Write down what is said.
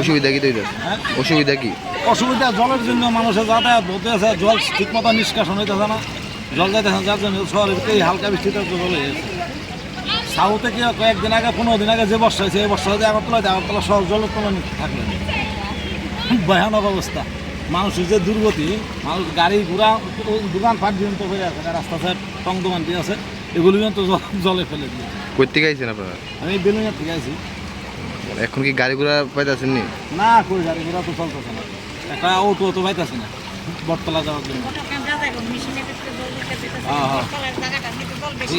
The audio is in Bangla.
অসুবিধা কি তৈরি? হ্যাঁ? অসুবিধা কি? অসুবিধা জলের জন্য মানুষের যাতায়াত হতে আছে জল ঠিক মতো নিষ্কাশন হইতেছে না। জল যাইতেছে যার জন্য শহরের এই হালকা বৃষ্টিতে গেছে। সাউথে কি কয়েকদিন আগে পনেরো দিন আগে যে বর্ষা হয়েছে এই বর্ষা হয়েছে আগরতলা আগরতলা শহর জলের তলে থাকলে ভয়ানক অবস্থা। মানুষের যে দুর্গতি মানুষ গাড়ি ঘোড়া দোকান ফাট পর্যন্ত হয়ে আছে রাস্তা সাইড টং দোকান দিয়ে আছে। এগুলো তো জল- জলে ফেলে দিয়ে করতে থেকে আপনারা? আমি বেলুনিয়া থেকে আছি এখন কি গাড়ি ঘোড়া পাইতেছেন নি? না কই গাড়ি ঘোড়া তো চলতেছে না। একটা অটো তো পাইতেছে না বটতলা যাওয়ার জন্য। হ্যাঁ, হ্যাঁ।